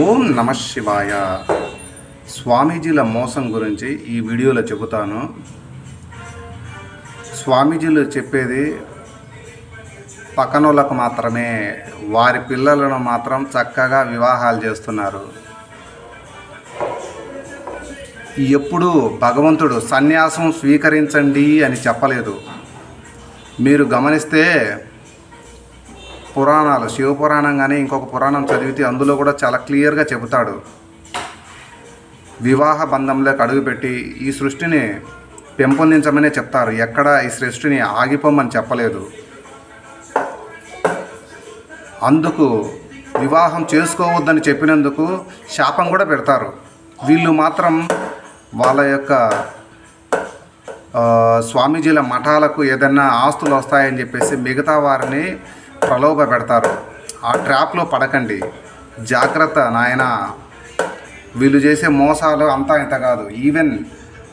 ఓం నమ శివాయ. స్వామీజీల మోసం గురించి ఈ వీడియోలో చెబుతాను. స్వామీజీలు చెప్పేది పక్కనోళ్ళకు మాత్రమే వారి పిల్లలను మాత్రం చక్కగా వివాహాలు చేస్తున్నారు. ఎప్పుడు భగవంతుడు సన్యాసం స్వీకరించండి అని చెప్పలేదు. మీరు గమనిస్తే పురాణాలు శివపురాణం కానీ ఇంకొక పురాణం చదివితే అందులో కూడా చాలా క్లియర్గా చెబుతాడు. వివాహ బంధంలోకి అడుగుపెట్టి ఈ సృష్టిని పెంపొందించమనే చెప్తారు. ఎక్కడ ఈ సృష్టిని ఆగిపోమని చెప్పలేదు. అందుకు వివాహం చేసుకోవద్దని చెప్పినందుకు శాపం కూడా పెడతారు. వీళ్ళు మాత్రం వాళ్ళ యొక్క స్వామీజీల మఠాలకు ఏదైనా ఆస్తులు వస్తాయని చెప్పేసి మిగతా వారిని ప్రలోభ పెడతారు. ఆ ట్రాప్లో పడకండి. జాగ్రత్త నాయన. వీళ్ళు చేసే మోసాలు అంతా ఇంత కాదు. ఈవెన్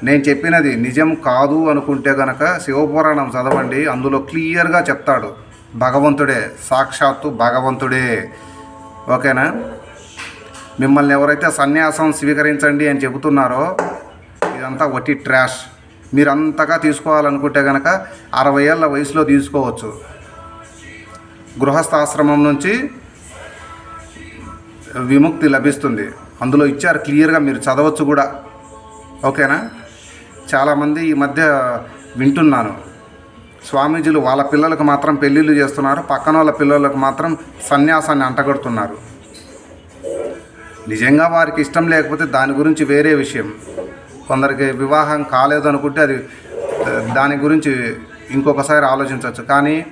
నేను చెప్పినది నిజం కాదు అనుకుంటే గనక శివపురాణం చదవండి. అందులో క్లియర్గా చెప్తాడు. భగవంతుడే సాక్షాత్తు భగవంతుడే. ఓకేనా? మిమ్మల్ని ఎవరైతే సన్యాసం స్వీకరించండి అని చెబుతున్నారో ఇదంతా వట్టి ట్రాష్ మీరు అంతగా తీసుకోవాలనుకుంటే కనుక అరవై ఏళ్ళ వయసులో తీసుకోవచ్చు. గృహస్థాశ్రమం నుంచి విముక్తి లభిస్తుంది. అందులో ఇచ్చారు క్లియర్గా మీరు చదవచ్చు కూడా. ఓకేనా? చాలామంది ఈ మధ్య వింటున్నాను. స్వామీజీలు వాళ్ళ పిల్లలకు మాత్రం పెళ్ళిళ్ళు చేస్తున్నారు. పక్కన వాళ్ళ పిల్లలకు మాత్రం సన్యాసాన్ని అంటగడుతున్నారు. నిజంగా వారికి ఇష్టం లేకపోతే దాని గురించి వేరే విషయం. కొందరికి వివాహం కాలేదు అనుకుంటే అది దాని గురించి ఇంకొకసారి ఆలోచించవచ్చు. కానీ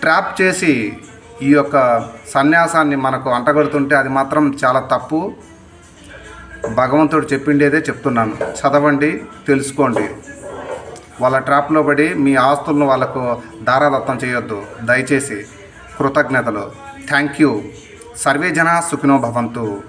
ట్రాప్ చేసి ఈ యొక్క సన్యాసాన్ని మనకు అంటగడుతుంటే అది మాత్రం చాలా తప్పు. భగవంతుడు చెప్పిండేదే చెప్తున్నాను. చదవండి తెలుసుకోండి. వాళ్ళ ట్రాప్లో పడి మీ ఆస్తులను వాళ్ళకు దారాదత్తం చేయొద్దు. దయచేసి కృతజ్ఞతలు. Thank you. సర్వే జన సుఖినో భవంతు.